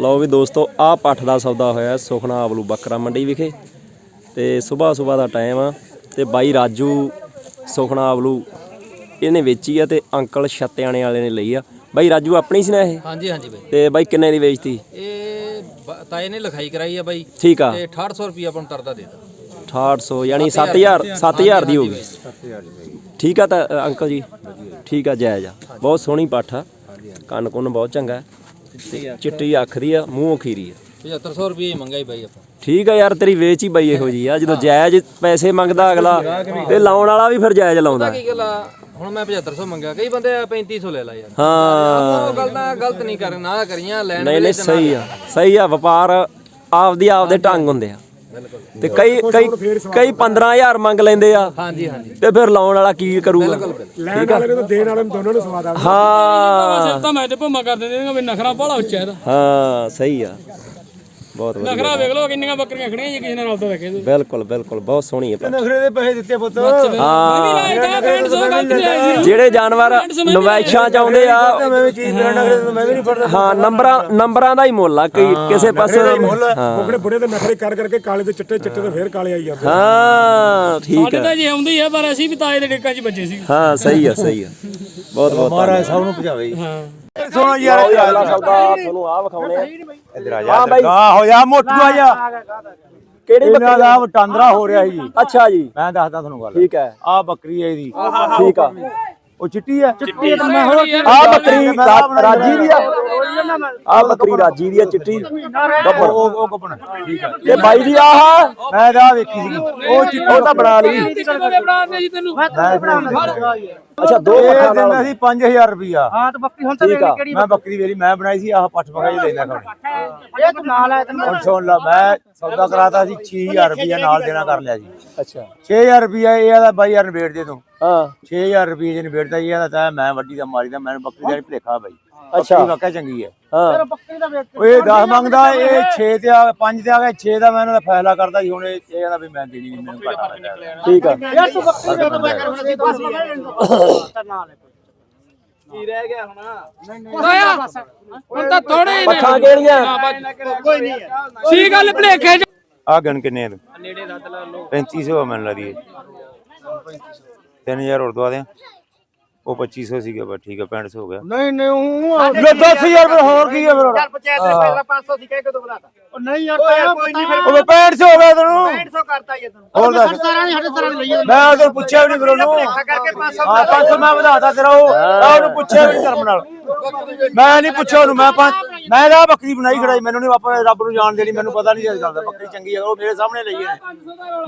ਲਓ ਵੀ ਦੋਸਤੋ ਆਹ ਪੱਠ ਦਾ ਸੌਦਾ ਹੋਇਆ ਸੁਖਨਾ ਆਬਲੂ ਬੱਕਰਾ ਮੰਡੀ ਵਿਖੇ। ਤੇ ਸਵੇਰ ਸਵੇਰ ਦਾ ਟਾਈਮ ਆ ਤੇ ਬਾਈ ਰਾਜੂ ਸੁਖਨਾ ਆਬਲੂ ਇਹਨੇ ਵੇਚੀ ਆ ਤੇ ਅੰਕਲ ਛੱਤਿਆਣੇ ਵਾਲੇ ਨੇ ਲਈ ਆ। ਬਾਈ ਰਾਜੂ ਆਪਣੀ ਸੀ ਨਾ ਇਹ? ਹਾਂਜੀ ਹਾਂਜੀ ਬਾਈ। ਤੇ ਬਾਈ ਕਿੰਨੇ ਦੀ ਵੇਚਤੀ? ਇਹ ਬ- ਤਾਏ ਨੇ ਲਿਖਾਈ ਕਰਾਈ ਆ ਬਾਈ। ਠੀਕ ਆ। ਤੇ 6800 ਰੁਪਏ ਆਪਾਂ ਨੂੰ ਤਰਦਾ ਦੇ ਦਿੱਤਾ। 6800 ਯਾਨੀ 7000 7000 ਦੀ ਹੋ ਗਈ। ਠੀਕ ਆ ਤਾਂ ਅ, ਅੰਕਲ ਜੀ? ਠੀਕ ਆ ਜਾਇਜ਼ ਆ। ਬਹੁਤ ਸੋਹਣੀ ਪੱਠ ਆ। ਕੰਨ ਕੁੰਨ ਬਹੁਤ ਚੰਗਾ ਹੈ। ਚਿੱਟੀ ਅੱਖ ਦੀ ਆ ਮੂੰਹ ਖੀਰੀ ਆ। 7500 ਰੁਪਏ ਹੀ ਮੰਗਾਈ ਬਾਈ ਆਪਾਂ। ਠੀਕ ਆ ਯਾਰ ਤੇਰੀ ਵੇਚ ਹੀ ਬਈ ਇਹੋ ਜੀ ਆ। ਜਦੋਂ ਜਾਇਜ਼ ਪੈਸੇ ਮੰਗਦਾ ਅਗਲਾ ਤੇ ਲਾਉਣ ਵਾਲਾ ਵੀ ਫਿਰ ਜਾਇਜ਼ ਲਾਉਂਦਾ। ਕੀ ਗੱਲ ਆ? ਹੁਣ ਮੈਂ 7500 ਮੰਗਿਆ। ਕਈ ਬੰਦੇ 3500 ਲੈ ਲਾ ਯਾਰ। ਹਾਂ। ਉਹ ਗੱਲ ਤਾਂ ਗਲਤ ਨਹੀਂ ਕਰ ਨਾ ਕਰੀਆਂ ਲੈਣ ਨਹੀਂ ਨਹੀਂ ਸਹੀ ਆ। ਸਹੀ ਆ ਵਪਾਰ ਆਪਦੀ ਆਪਦੇ ਢੰਗ ਹੁੰਦੇ ਆ। ਤੇ ਕਈ ਕਈ ਕਈ 15000 ਮੰਗ ਲੈਂਦੇ ਆ। ਹਾਂਜੀ ਹਾਂਜੀ। ਤੇ ਫਿਰ ਲਾਉਣ ਵਾਲਾ ਕੀ ਕਰੂਗਾ? ਲੈਣ ਵਾਲੇ ਨੂੰ ਤਾਂ ਦੇਣ ਵਾਲੇ ਨੂੰ ਦੋਨਾਂ ਨੂੰ ਸਵਾਦ ਆ। ਹਾਂ। ਤਾਂ ਮੈਂ ਤੇ ਭੁਮਾ ਕਰ ਦਿੰਦੇ ਨੇ ਵੀ ਨਖਰਾ ਬੜਾ ਉੱਚਾ ਇਹਦਾ। ਹਾਂ ਸਹੀ ਆ। ਬਹੁਤ ਵਧੀਆ ਨਖਰਾ ਵੇਖ ਲਓ ਕਿੰਨੀਆਂ ਬੱਕਰੀਆਂ ਖੜੀਆਂ ਜੀ ਕਿਸੇ ਨਾਲ ਰਲਦਾ ਰੱਖੇ ਤੂੰ। ਬਿਲਕੁਲ ਬਿਲਕੁਲ ਬਹੁਤ ਸੋਹਣੀ ਹੈ ਪੱਠ। ਨਖਰੇ ਦੇ ਪੈਸੇ ਦਿੱਤੇ ਪੁੱਤ। ਹਾਂ। ਜਿਹੜੇ ਜਾਨਵਰ ਨਵੈਸ਼ਾਂ ਚ ਆਉਂਦੇ ਆ ਮੈਂ ਵੀ ਚੀਜ਼ ਮੇਰਾ ਨਖਰੇ ਤੋਂ ਮੈਂ ਵੀ ਨਹੀਂ ਫੜਦਾ ਹਾਂ ਨੰਬਰਾਂ ਨੰਬਰਾਂ ਦਾ ਹੀ ਮੁੱਲ ਆ ਕਿਸੇ ਪਾਸੇ ਹਾਂ ਕੋਕੜੇ ਬੁੜੇ ਤੇ ਨਖਰੇ ਕਰ ਕਰਕੇ ਕਾਲੇ ਤੇ ਚਿੱਟੇ ਚਿੱਟੇ ਤੇ ਫੇਰ ਕਾਲੇ ਆਈ ਜਾਂਦੇ ਹਾਂ ਠੀਕ ਸਾਡੇ ਆ ਤਾਂ ਜੇ ਆਉਂਦੀ ਆ ਪਰ ਅਸੀਂ ਵੀ ਤਾਏ ਦੇ ਡੇਕਾਂ 'ਚ ਬੱਜੇ ਸੀ। ਹਾਂ ਸਹੀ ਆ ਸਹੀ ਆ। ਬਹੁਤ ਬਹੁਤ ਮਹਾਰਾਜ ਸਭ ਨੂੰ ਭਜਾਵੇ ਹਾਂ। ਸੋਣਾ ਯਾਰ ਅਗਲਾ ਸੌਦਾ ਤੁਹਾਨੂੰ ਆ ਵਿਖਾਉਣੇ ਆ ਇਧਰ ਆ ਜਾ ਗਾ ਹੋ ਜਾ ਮੋਟੂ ਆ ਜਾ ਕਿਹੜੀ ਇਹਨਾਂ ਦਾ ਵਟਾਂਦਰਾ ਹੋ ਰਿਹਾ ਸੀ ਅੱਛਾ ਜੀ ਮੈਂ ਦੱਸਦਾ ਤੁਹਾਨੂੰ ਗੱਲ ਠੀਕ ਹੈ ਆ ਬੱਕਰੀ ਹੈ ਇਹਦੀ ਠੀਕ ਆ ਉਹ ਚਿੱਟੀ ਹੈ ਚਿੱਟੀ ਮੈਂ ਆ ਬੱਕਰੀ ਰਾ- ਰਾਜੀ ਦੀ ਆ ਆ ਬੱਕਰੀ ਰਾਜੀ ਦੀ ਆ ਚਿੱਟੀ ਗੱਬੜ ਉਹ ਉਹ ਗੱਬੜ ਠੀਕ ਹੈ ਤੇ ਬਾਈ ਦੀ ਆਹ ਮੈਂ ਤਾਂ ਆਹ ਵੇਖੀ ਸੀ ਉਹ ਚਿੱਟੀ ਉਹ ਤਾਂ ਬਣਾ ਲਈ ਤੈਨੂੰ ਅੱਛਾ ਦੋ ਇਹ ਪੱਖਾਂ ਦਿੰਦਾ ਨਾਲ ਸੀ 5000 ਰੁਪਿਆ ਹਾਂ ਤੇ ਬੱਕਰੀ ਹੁਣ ਤਾਂ ਠੀਕ ਆ। ਮੈਂ ਬੱਕਰੀ ਵੇਲੀ ਮੈਂ ਬਣਾਈ ਸੀ ਆਹ ਪੱਠ ਪਕਾਈ ਲੈਂਦਾ ਖਾਣੇ। ਇਹ ਤੂੰ ਨਾਲ ਆਇਆ ਤੈਨੂੰ ਹੁਣ ਸੁਣ ਲਾ ਮੈਂ ਸੌਦਾ ਕਰਾਤਾ ਸੀ 6000 ਰੁਪਿਆ ਨਾਲ ਦੇਣਾ ਕਰ ਲਿਆ ਜੀ। ਅੱਛਾ। 6000 ਰੁਪਿਆ ਇਹ ਆਦਾ ਬਾਈ ਯਾਰ ਨਿਬੇੜ ਦੇ ਤੂੰ। ਹਾਂ। 6000 ਰੁਪਏ ਜੇ ਨਿਬੇੜਦਾ ਇਹ ਆਦਾ ਤਾਂ ਮੈਂ ਵੱਡੀ ਦਾ ਮਾਰੀ ਦਾ ਮੈਨੂੰ ਬੱਕਰੀ ਦਾ ਭਲੇਖਾ ਬਾਈ। ਅੱਛਾ। ਬੱਕਰੀ ਵਾਕਿਆ ਚੰਗੀ ਹੈ। ਹਾਂ। ਬੱਕਰੀ ਦਾ ਵੇਚ ਉਹ ਇਹ 10 ਮੰਗਦਾ ਇਹ 6 ਤੇ ਆ 5 ਤੇ ਆ ਗਿਆ 6 ਦਾ ਮੈਂ ਇਹਨਾਂ ਦਾ ਫੈਸਲਾ ਕਰਦਾ ਸੀ ਹੁਣ ਇਹ ਇਹ ਆਦਾ ਵੀ ਮੈਂ ਦੇਣੀ ਨਹੀਂ ਮੈਨੂੰ ਘਾਟਾ ਠੀਕ ਆ। ਯਾਰ ਤੂੰ ਬੱਕਰੀ ਦਾ ਮੈਂ ਕਰ ਹੁਣ ਅਸੀਂ ਬਸ ਤਾਂ ਨਾਲ ਹੈ। ਹੁਣ? ਤਾਂ ਥੋੜੇ ਹੀ ਪੱਖਾਂ ਕਿਹੜੀਆਂ? ਨੇ ਸੀ ਗੱਲ ਭਲੇਖੇ ਆ ਗਣ ਕਿੰਨੇ ਨੇੜੇ ਰੱਦ ਲਾ ਲਓ। 3500 ਮੈਨੂੰ ਲੱਗਦੀ ਹੈ 3000 ਹੋਰ ਦਵਾ ਦਿਆਂ। ਉਹ 2500 ਸੀਗਾ ਬਸ ਠੀਕ ਹੈ 6500 ਹੋ ਗਿਆ। ਨਹੀਂ ਨਹੀਂ ਉਹ ਲੈ 10000 ਰੁਪਏ ਹੋਰ ਕੀ ਹੈ ਫਿਰ ਚੱਲ ਪੰਚਾਇਤ ਦੇ ਪਹਿਲਾਂ 500 ਸੀ ਕਹਿ ਕੇ ਤੂੰ। ਬੁਲਾਤਾ ਉਹ ਨਹੀਂ ਯਾਰ ਕੋਈ ਨਹੀਂ ਫਿਰ ਉਹ 6500 ਹੋ ਗਿਆ ਤੈਨੂੰ। 150 ਕਰਤਾ ਇਹ ਤੈਨੂੰ। ਹੋਰ ਦੱਸ ਸਾਰਾ ਨਹੀਂ ਸਾਡੇ ਸਾਰਾ ਨਹੀਂ ਲਈ ਮੈਂ ਉਹਨੂੰ ਪੁੱਛਿਆ ਵੀ ਨਹੀਂ ਫਿਰ ਉਹਨੂੰ। ਕਰਕੇ 500 ਹਾਂ 500 ਮੈਂ ਵਧਾਤਾ ਤੇਰਾ ਉਹ। ਆ ਉਹਨੂੰ ਪੁੱਛਿਆ ਵੀ ਨੀ ਧਰਮ ਨਾਲ। ਮੈਂ ਨਹੀਂ ਪੁੱਛਿਆ ਉਹਨੂੰ ਮੈਂ ਪੰਜ ਮੈਂ ਤਾਂ ਆਹ ਬੱਕਰੀ ਬਣਾਈ ਖੜਾਈ ਮੈਨੂੰ ਨਹੀਂ ਆਪਾਂ ਰੱਬ ਨੂੰ ਜਾਣ ਦੇਣੀ ਮੈਨੂੰ ਪਤਾ ਨਹੀਂ ਇਸ ਗੱਲ ਦਾ ਬੱਕਰੀ ਚੰਗੀ ਹੈ ਉਹ ਮੇਰੇ ਸਾਹਮਣੇ ਲਈ ਹੈ।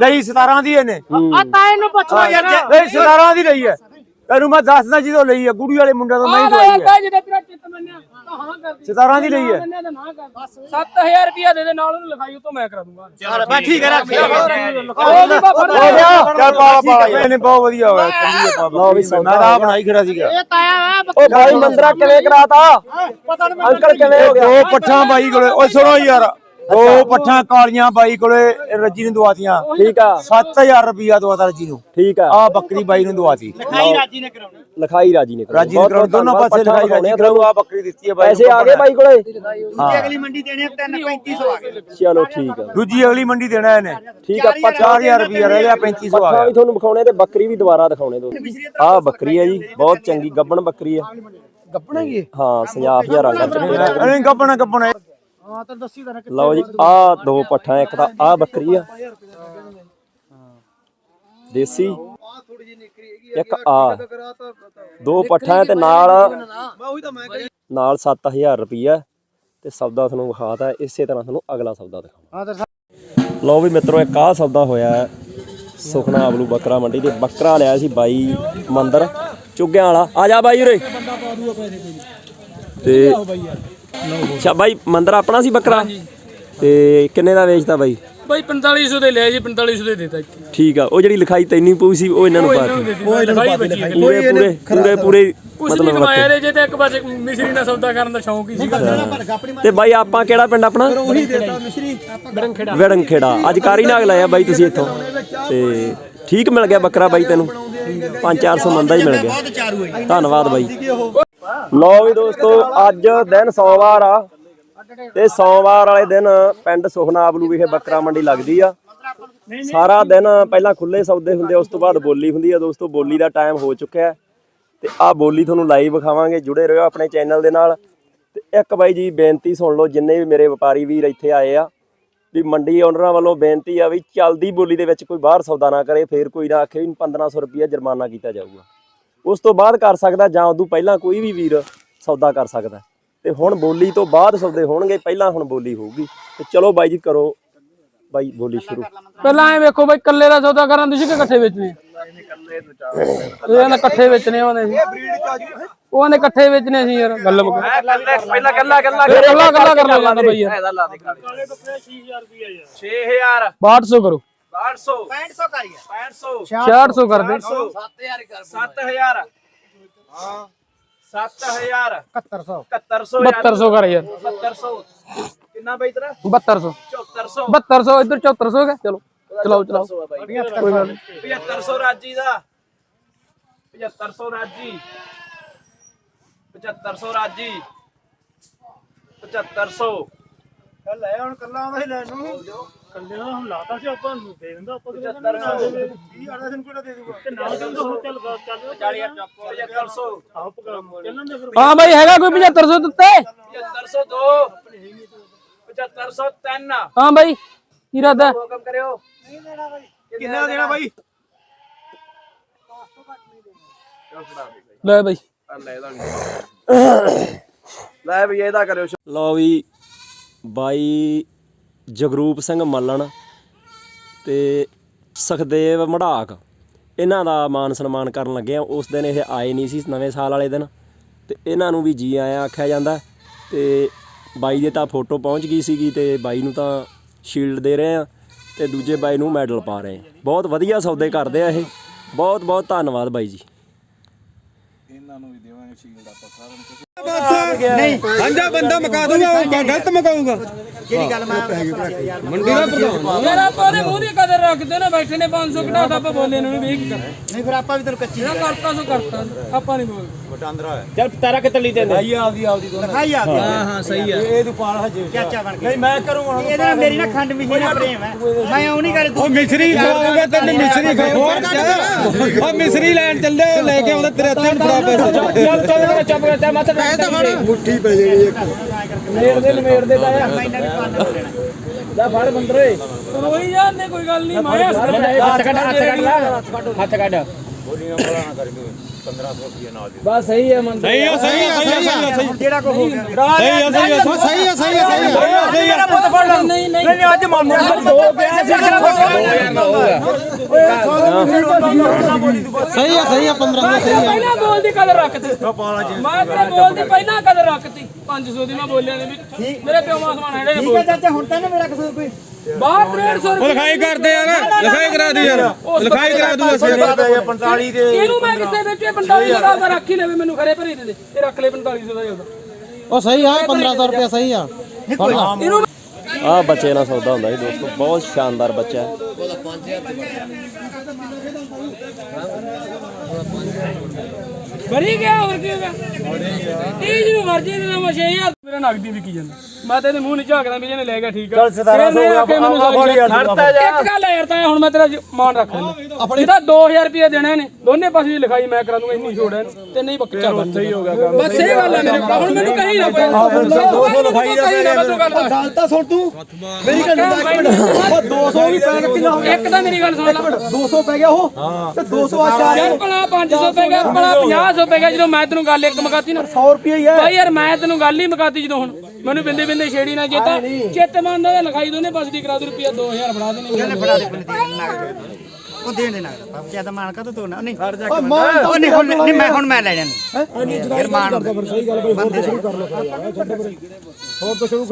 ਲਈ 17 ਦੀ ਇਹਨੇ। ਆ ਤਾਂ ਇਹਨੂੰ ਪੁੱਛੋ ਯਾਰ। ਨਹੀਂ 17 ਦੀ ਲਈ ਹੈ। ਤੈਨੂੰ ਮੈਂ ਦੱਸਦਾ ਜਦੋਂ ਲਈ ਹੈ ਗੁੜੀ ਵਾਲੇ ਮੁੰਡੇ ਤੋਂ ਮੈਂ ਹੀ ਦਵਾਈ ਕਾ ਜਿਹਦਾ ਤੇਰਾ ਚਿੱਤ ਮੰਨਿਆ ਤਾਂ ਹਾਂ ਕਰ ਦੇ 17 ਦੀ ਲਈ ਹੈ ਮੰਨਿਆ ਤਾਂ ਨਾ ਕਰ। 7000 ਰੁਪਿਆ ਦੇ ਦੇ ਨਾਲ ਉਹਨੂੰ ਲਿਖਾਈ ਉਹ ਤੋਂ ਮੈਂ ਕਰਾ ਦੂੰਗਾ। ਬਸ ਠੀਕ ਹੈ ਰੱਖ ਉਹ ਵੀ ਬਾਬਾ ਹੋ ਗਿਆ ਚੱਲ ਪਾਲਾ ਪਾਲਾ ਇਹਨੇ ਬਹੁਤ ਵਧੀਆ ਹੋਇਆ ਚੰਗੀ ਹੈ ਪਾਲਾ ਮੈਂ ਤਾਂ ਆਹ ਬਣਾਈ ਖੜਾ ਸੀਗਾ। ਇਹ ਤਾਇਆ ਆ ਉਹ ਬਾਈ ਮੰਦਰਾ ਕਿਵੇਂ ਕਰਾਤਾ? ਅੰਕਲ ਕਿਵੇਂ ਹੋ ਗਿਆ। ਦੋ ਪੱਠਾਂ ਬਾਈ ਕੋਲੇ। ਓਏ ਸੁਣੋ ਯਾਰ ਦੋ ਪੱਠਾਂ ਕਾਲੀਆਂ ਬਾਈ ਕੋਲੇ ਰੱਜੀ ਨੂੰ ਦਵਾਤੀਆਂ। ਠੀਕ ਆ। 7000 ਰੁਪਿਆ ਦਵਾਤਾ ਰੱਜੀ ਨੂੰ। ਠੀਕ ਆ। ਆ ਬੱਕਰੀ ਬਾਈ ਨੂੰ ਦਵਾਤੀ। ਖਾਈ ਰਾਜੀ ਨੇ ਕਰਾਉਣੀ। ਲਿਖਾਈ ਰਾਜੀ ਨੇ ਕਰਾਈ। ਰਾਜੀ ਨੇ ਬਹੁਤ ਕਰਾਉ ਦੋਨੋਂ ਪਾਸੇ ਲਿਖਾਈ ਰਾਜੀ ਕਰਾਉ ਆ ਬੱਕਰੀ ਦਿੱਤੀ ਹੈ ਬਾਈ ਪੈਸੇ ਆ ਗਏ ਬਾਈ ਕੋਲੇ? ਹਾਂ। ਅਗਲੀ ਮੰਡੀ ਦੇਣੇ 3 3500 ਆ ਗਏ। ਚਲੋ ਠੀਕ ਆ। ਦੂਜੀ ਅਗਲੀ ਮੰਡੀ ਦੇਣਾ ਇਹਨੇ। ਠੀਕ ਆ ਪੱਠਾ 4000 ਰੁਪਿਆ ਰਹਿ ਗਿਆ 3500 ਆ ਗਿਆ। ਵੀ ਤੁਹਾਨੂੰ ਵਿਖਾਉਣੇ ਤੇ ਬੱਕਰੀ ਵੀ ਦੁਬਾਰਾ ਦਿਖਾਉਣੇ ਦੋ। ਆ ਬੱਕਰੀ ਹੈ ਜੀ ਬਹੁਤ ਚੰਗੀ ਗੱਬਣ ਬੱਕਰੀ ਹੈ ਗੱਬਣ ਹੈਗੀ ਹਾਂ 50000 ਰੰਗ ਚ ਅਰੇ ਗੱਪਣਾ ਗੱਪਣਾ ਹਾਂ ਤਾਂ ਦੱਸੀ ਤਾਂ ਲਓ ਜੀ ਆ ਦੋ ਪੱਠਾ ਇੱਕ ਤਾਂ ਆ ਬੱਕਰੀ ਆ। ਦੇਸੀ। ਇੱਕ ਆ। ਦੋ ਪੱਠਾ ਤੇ ਨਾਲ ਨਾਲ 7000 ਰੁਪਈਆ ਤੇ ਸੌਦਾ ਤੁਹਾਨੂੰ ਵਿਖਾਤਾ। ਇਸੇ ਤਰ੍ਹਾਂ ਤੁਹਾਨੂੰ ਅਗਲਾ ਸੌਦਾ ਦਿਖਾਵਾਂ ਲਓ ਵੀ ਮਿੱਤਰੋ ਇੱਕ ਆਹ ਸੌਦਾ ਹੋਇਆ ਹੈ। ਸੁਖਨਾ ਆਬਲੂ ਬੱਕਰਾ ਮੰਡੀ ਤੇ ਬੱਕਰਾ ਲਿਆ ਸੀ ਬਾਈ ਮੰਦਰ। ਚੁੱਗਿਆਂ ਵਾਲਾ। ਆ ਜਾ ਬਾਈ ਉਰੇ। ਤੇ ਅੱਛਾ ਬਾਈ ਮੰਦਰ ਆਪਣਾ ਸੀ ਬੱਕਰਾ? ਤੇ ਕਿੰਨੇ ਦਾ ਵੇਚਦਾ ਬਾਈ? ਬਾਈ 4500 ਦੇ ਲਿਆ ਜੀ 4500 ਦੇ ਦਿੱਤਾ ਠੀਕ ਆ ਉਹ ਜਿਹੜੀ ਲਿਖਾਈ ਤੈਨੂੰ ਪਊ ਸੀ ਉਹ ਇਹਨਾਂ ਨੂੰ ਪਾਤੀ ਉਹ ਲਿਖਾਈ ਬੱਚੀ ਹੈ। ਪੂਰੇ ਪੂਰੇ ਪੂਰੇ ਪੂਰੇ ਕੁਛ ਨਹੀਂ ਕਮਾਇਆ ਦੇ ਜੇ ਤੇ ਇੱਕ ਪਾਸੇ ਮਿਸਰੀ ਨਾਲ ਸੌਦਾ ਕਰਨ ਦਾ ਸ਼ੌਂਕ ਹੀ ਸੀਗਾ। ਤੇ ਬਾਈ ਆਪਾਂ ਕਿਹੜਾ ਪਿੰਡ ਆਪਣਾ? ਬੜੰਖੇੜਾ ਵਿੜੰਖੇੜਾ। ਅੱਜ ਕਾਰੀ ਨਾਗ ਲਾਇਆ ਬਾਈ ਤੁਸੀਂ ਇੱਥੋਂ। ਤੇ ਠੀਕ ਮਿਲ ਗਿਆ ਬੱਕਰਾ ਬਾਈ ਤੈਨੂੰ। 5-400 ਮੰਦਾ ਹੀ ਮਿਲ ਗਿਆ। ਧੰਨਵਾਦ ਬਾਈ। ਲਓ ਵੀ ਦੋਸਤੋ ਅੱਜ ਦਿਨ ਸੋਮਵਾਰ ਆ ਤੇ ਸੋਮਵਾਰ ਵਾਲੇ ਦਿਨ ਪਿੰਡ ਸੁਖਨਾਬਲੂ ਵਿਖੇ ਬੱਕਰਾ ਮੰਡੀ ਲੱਗਦੀ ਆ। ਸਾਰਾ ਦਿਨ ਪਹਿਲਾਂ ਖੁੱਲੇ ਸੌਦੇ ਹੁੰਦੇ ਆ, ਉਸ ਤੋਂ ਬਾਅਦ ਬੋਲੀ ਹੁੰਦੀ ਆ ਦੋਸਤੋ ਬੋਲੀ ਦਾ ਟਾਈਮ ਹੋ ਚੁੱਕਿਆ ਤੇ ਆਹ ਬੋਲੀ ਤੁਹਾਨੂੰ ਲਾਈਵ ਵਿਖਾਵਾਂਗੇ ਜੁੜੇ ਰਹੋ ਆਪਣੇ ਚੈਨਲ ਦੇ ਨਾਲ। ਤੇ ਇੱਕ ਬਾਈ ਜੀ ਬੇਨਤੀ ਸੁਣ ਲਓ ਜਿੰਨੇ ਵੀ ਮੇਰੇ ਵਪਾਰੀ ਵੀਰ ਇੱਥੇ ਆਏ ਆ ਵੀ ਮੰਡੀ ਓਨਰਾਂ ਵੱਲੋਂ ਬੇਨਤੀ ਆ ਵੀ ਚੱਲਦੀ ਬੋਲੀ ਦੇ ਵਿੱਚ ਕੋਈ ਬਾਹਰ ਸੌਦਾ ਨਾ ਕਰੇ ਫੇਰ ਕੋਈ ਨਾ ਆਖੇ ਵੀ 1500 ਰੁਪਇਆ ਜੁਰਮਾਨਾ ਕੀਤਾ ਜਾਊਗਾ। ਉਸ ਤੋਂ ਬਾਅਦ ਕਰ ਸਕਦਾ ਜਾਂ ਉਦੋਂ ਪਹਿਲਾਂ ਕੋਈ ਵੀ ਵੀਰ ਸੌਦਾ ਕਰ ਸਕਦਾ। ਤੇ ਹੁਣ ਬੋਲੀ ਤੋਂ ਬਾਅਦ ਸੌਦੇ ਹੋਣਗੇ ਪਹਿਲਾਂ ਹੁਣ ਬੋਲੀ ਹੋਊਗੀ। ਤੇ ਚਲੋ ਬਾਈ ਜੀ ਕਰੋ। ਬਾਈ ਬੋਲੀ ਸ਼ੁਰੂ। ਪਹਿਲਾਂ ਐ ਵੇਖੋ ਬਈ ਕੱਲੇ ਦਾ ਸੌਦਾ ਕਰਨ ਤੁਸੀਂ ਕਿ ਇਕੱਠੇ ਵੇਚਣੇ? ਇਹ ਨਾ ਇਕੱਠੇ ਵੇਚਣੇ ਉਹਨੇ ਸੀ ਉਹਨੇ ਇਕੱਠੇ ਵੇਚਣੇ ਸੀ ਯਾਰ। ਗੱਲ ਮੁੱਕ ਪਹਿਲਾਂ ਕੱਲਾ ਕੱਲਾ ਕੱਲਾ ਕੱਲਾ ਕਰ ਲਓ ਜਾਂਦਾ ਬਈ ਯਾਰ। 6000 6200 ਕਰੋ। 800 6500 ਕਰੀਏ 6500 6600 ਕਰ ਦੇ 7000 ਹਾਂ 7000 7100 7100 7200 ਕਰ ਯਾਰ। 7000 ਕਿੰਨਾ ਬਈ ਤੇਰਾ? 7200 7400 7200 ਇੱਧਰ 7400 ਹੈ ਚਲੋ ਚਲਾਓ ਚਲਾਓ। ਕੋਈ ਗੱਲ ਨੀ। 7500 ਰਾਜੀ ਦਾ। 7500 ਰਾਜੀ। 7500 ਰਾਜੀ। 7500 ਲੈ ਹੁਣ ਕੱਲਾ ਆਉਂਦਾ ਸੀ ਲੈਣ ਨੂੰ ਕੱਲੇ ਨਾਲ ਹੁਣ ਲਾਤਾ ਸੀ ਆਪਾਂ ਨੂੰ ਦੇ ਦਿੰਦਾ ਆਪਾਂ 7500 20 ਆੜਾ ਦਿਨ ਕਿਹੜਾ ਦੇ ਦੂਗਾ? ਤੇ ਨਾਲ ਚੱਲ ਚੱਲ ਚੱਲ। 7500 ਆਪ ਚੱਲਣ ਦੇ ਫਿਰ। ਹਾਂ ਬਈ ਹੈਗਾ ਕੋਈ 7500 ਦਿੱਤੇ 7502 7503 ਹਾਂ ਬਈ ਕੀ ਇਰਾਦਾ ਹੁਕਮ ਕਰਿਓ। ਕਿੰਨਾ ਦੇਣਾ ਬਾਈ? ਲੈ ਬਈ। ਲੈ ਇਹਦਾ ਨਹੀਂ। ਲੈ ਵੀ ਇਹਦਾ ਕਰਿਓ। ਲਓ ਵੀ ਬਾਈ ਜਗਰੂਪ ਸਿੰਘ ਮੱਲਣ ਤੇ ਸੁਖਦੇਵ ਮੜਾਕ। ਇਹਨਾਂ ਦਾ ਮਾਨ ਸਨਮਾਨ ਕਰਨ ਲੱਗੇ ਆ। ਉਸ ਦਿਨ ਇਹ ਆਏ ਨਹੀਂ ਸੀ ਨਵੇਂ ਸਾਲ ਵਾਲੇ ਦਿਨ। ਤੇ ਇਹਨਾਂ ਨੂੰ ਵੀ ਜੀ ਆਇਆਂ ਆਖਿਆ ਜਾਂਦਾ। ਤੇ ਬਾਈ ਦੇ ਤਾਂ ਫੋਟੋ ਪਹੁੰਚ ਗਈ ਸੀਗੀ ਤੇ ਬਾਈ ਨੂੰ ਤਾਂ ਸ਼ੀਲਡ ਦੇ ਰਹੇ ਆ ਤੇ ਦੂਜੇ ਬਾਈ ਨੂੰ ਮੈਡਲ ਪਾ ਰਹੇ ਆ। ਬਹੁਤ ਵਧੀਆ ਸੌਦੇ ਕਰਦੇ ਆ ਇਹ। ਬਹੁਤ ਬਹੁਤ ਧੰਨਵਾਦ ਬਾਈ ਜੀ। ਸਾਂਝਾ ਬੰਦਾ ਮਕਾ ਦੂਗਾ ਉਹ ਗਲਤ ਮਕਾਊਗਾ। ਜਿਹੜੀ ਗੱਲ ਮੈਂ ਯਾਰ ਆਪਾਂ ਨੇ ਮੂੰਹ ਦੀ ਕਦਰ ਰੱਖਦੇ ਨੇ ਬੈਠੇ ਨੇ 500 ਘਟਾ ਤਾਂ ਆਪਾਂ ਬੋਲੇ ਨੂੰ ਨਹੀਂ ਵੇਖ ਨਹੀਂ ਫਿਰ ਆਪਾਂ ਵੀ ਤੈਨੂੰ ਕੱਚੀ ਜਿਹੜਾ ਕਰਤਾ ਸੋ ਕਰਤਾ ਆਪਾਂ ਨਹੀਂ ਬੋਲਦੇ। ਚੱਲ ਤਾਰਾ ਕਿ ਤਲੀ ਦੇ ਆਈ ਆਪਦੀ ਆਪਦੀ ਦੋਨਾਂ ਲਿਖਾਈ ਆ ਹਾਂ ਹਾਂ ਸਹੀ ਆ। ਇਹ ਤੂੰ ਪਾਲ ਹਜੇ। ਚਾਚਾ ਬਣ ਕੇ। ਨਹੀਂ ਮੈਂ ਕਰੂੰਗਾ ਇਹਦੇ ਨਾਲ ਮੇਰੀ ਨਾ ਖੰਡ ਮਿੱਠੀ ਨਾਲ ਪ੍ਰੇਮ ਹੈ। ਮੈਂ ਉਹ ਨਹੀਂ ਕਰ ਉਹ ਮਿਸਰੀ ਖਾਊਗਾ ਤੈਨੂੰ ਮਿਸਰੀ ਖਾਊਗਾ ਉਹ ਮਿਸਰੀ ਲੈਣ ਚੱਲੇ ਲੈ ਕੇ ਆਉਂਦਾ ਤੇਰੇ ਹੱਥੇ ਫੜਾ ਪੈਸੇ। ਚੱਲ ਚੱਲ ਚੱਪ ਕਰ ਮਤ ਕਹਿ ਤਾਂ ਫੜ ਮੁੱਠੀ ਪੈ ਜਿਹੜੀ ਇੱਕ। ਮੇੜ ਦੇ ਲਮੇੜ ਦੇ ਲਾਇਆ ਮੈਂ ਇਹਨਾਂ ਦੀ ਪੰਨ ਹੋ ਲੈਣਾ ਲੈ ਫੜ ਬੰਦਰੇ। ਕੋਈ ਯਾਰ ਨੇ ਕੋਈ ਗੱਲ ਨਹੀਂ ਮਾਇਆ ਹੱਥ ਕੱਢ ਹੱਥ ਕੱਢ ਲਾ। ਹੱਥ ਕੱਢ। ਬਸ ਸਹੀ ਹੈ ਮਨ ਸਹੀ ਆ ਸਹੀ ਆ ਸਹੀ ਆ ਸਹੀ ਜਿਹੜਾ ਕੋ ਹੋ ਗਿਆ ਸਹੀ ਆ ਸਹੀ ਆ ਸਹੀ ਆ ਸਹੀ ਆ ਸਹੀ ਆ ਸਹੀ ਆ ਪੁੱਤ ਫੜ ਲੈ ਨਹੀਂ ਨਹੀਂ ਨਹੀਂ ਅੱਜ ਮੰਨ ਦੋ ਪਿਆ ਸੀ ਸਹੀ ਆ ਸਹੀ ਆ 1500 ਸਹੀ ਆ ਪਹਿਲਾਂ ਬੋਲ ਦੀ ਕਦਰ ਰੱਖਦੀ ਮੈਂ ਤੇਰੇ ਬੋਲ ਦੀ ਪਹਿਲਾਂ ਕਦਰ ਰੱਖਤੀ 500 ਦੀ ਮੈਂ ਬੋਲਿਆ ਨੇ ਵੀ ਮੇਰੇ ਪਿਓ ਮਾਂ ਸਮਾਨ ਹੈੜੇ ਨੇ ਠੀਕ ਹੈ ਚਾਚਾ ਹੁਣ ਤਾਂ ਨਾ ਮੇਰਾ ਕਸੂਰ ਕੋਈ ਬਾਹਰ 150 ਉਹ ਲਿਖਾਈ ਕਰਦੇ ਯਾਰ ਲਿਖਾਈ ਕਰਾ ਦੇ ਯਾਰ ਲਿਖਾਈ ਕਰਾ ਦੂਗਾ ਅਸੀਂ 45 ਦੇ ਇਹਨੂੰ ਮੈਂ ਕਿੱਥੇ ਵੇਚੇ 4500 ਦਾ ਰੱਖ ਹੀ ਲਵੇ ਮੈਨੂੰ ਖਰੇ ਭਰੀ ਦੇ ਦੇ। ਇਹ ਰੱਖ ਲੈ 4500 ਦਾ ਉਹਦਾ ਉਹ ਸਹੀ ਆ 1500 ਰੁਪਏ ਸਹੀ ਆ। ਇਹਨੂੰ ਆਹ ਬੱਚੇ ਨਾਲ ਸੌਦਾ ਹੁੰਦਾ ਜੀ ਦੋਸਤੋ ਬਹੁਤ ਸ਼ਾਨਦਾਰ ਬੱਚਾ ਹੈ। ਬਰੀ ਗਿਆ ਹੋਰ ਕੀ ਹੋਗਾ ਤੀਜ ਨੂੰ ਮਰਜ਼ੀ ਦੇ ਨਾਮ 6000 ਮੇਰਾ ਨਗਦੀ ਵਿਕੀ ਜਾਂਦਾ? ਮੈਂ ਤੇ ਇਹਦੇ ਮੂੰਹ ਨਹੀਂ ਝਾਕਦਾ ਵੀ ਜਿਹਨੇ ਲੈ ਗਿਆ ਠੀਕ ਆ। ਚੱਲ 1700 ਇਹਨੇ ਆਖਿਆ ਮੈਨੂੰ ਯਾਰ ਖੜਤਾ ਜਾ। ਇੱਕ ਗੱਲ ਆ ਯਾਰ ਤਾਂ ਹੁਣ ਮੈਂ ਤੇਰਾ ਜ- ਮਾਨ ਰੱਖ ਲੈਂਦਾ ਜਿਹਦਾ 2000 ਰੁਪਏ ਦੇਣਾ ਨੇ। ਦੋਨੇ ਪਾਸੇ ਦੀ ਲਿਖਾਈ ਮੈਂ ਕਰਾ ਦੂੰਗਾ ਇੰਨੀ ਛੋੜ ਹੈ ਤੇ ਨਹੀਂ ਬੱਕਾ ਸਹੀ ਹੋ ਗਿਆ ਕੰਮ। ਬਸ ਇਹ ਗੱਲ ਆ ਮੇਰੇ ਕੋਲ ਹੁਣ ਮੈਨੂੰ ਕਹੀ ਨਾ ਪਏ 200 ਲਿਖਾਈ ਦਾ। ਗੱਲ ਤਾਂ ਸੁਣ ਤੂੰ। ਮੇਰੀ ਗੱਲ ਉਹ 200 ਵੀ ਪੈ ਕਿੰਨਾ ਹੋ ਇੱਕ ਤਾਂ ਮੇਰੀ ਗੱਲ ਸੁਣ ਲੈ। 200 ਪੈ ਗਿਆ ਉਹ? ਤੇ 200 ਆ ਚਾਰ ਯਾਰ ਭਲਾ 500 ਪੈ ਗਿਆ ਭਲਾ 500 ਪੈ ਗਿਆ ਜਦੋਂ ਮੈਂ ਤੈਨੂੰ ਗੱਲ ਇੱਕ ਮੁਕਾਤੀ ਨਾ 100 ਰੁਪਏ ਹੀ ਹੈ ਭਾਈ ਯਾਰ ਮੈਂ ਤੈਨੂੰ ਗੱਲ ਹੀ ਮੁਕਾਤੀ ਜਦੋਂ ਹੁਣ। ਮੈਨੂੰ ਬਿੰਦੇ ਬਿੰਦੇ ਛੇੜੀ ਨਾ ਜੇਤਾ ਚਿੱਤ ਮੰਨਦਾ ਤਾਂ ਲਿਖਾਈ ਦੋਨੇ ਪਾਸੇ ਦੀ ਕਰਾ ਦੂ ਰੁਪਿਆ 2000 ਫੜਾ ਦੇਣੇ। ਫੜਾ ਦੇ ਬੰਦੇ ਉਹ ਦੇਣ ਦੇ ਨਾਲ। ਜ਼ਿਆਦਾ ਮਾਨ ਕਾ ਤੂੰ ਨਾ। ਨਹੀਂ। ਉਹ ਨਹੀਂ ਹੁਣ ਨਹੀਂ ਮੈਂ ਹੁਣ ਮੈਂ ਲੈ ਜਾਣੀ ਯਾਰ ਮਾਨ ਸਹੀ ਗੱਲ ਬਈ ਹੋਰ ਸ਼ੁਰੂ ਕਰ ਲੋ ਹੋਰ ਤੋਂ ਸ਼ੁਰੂ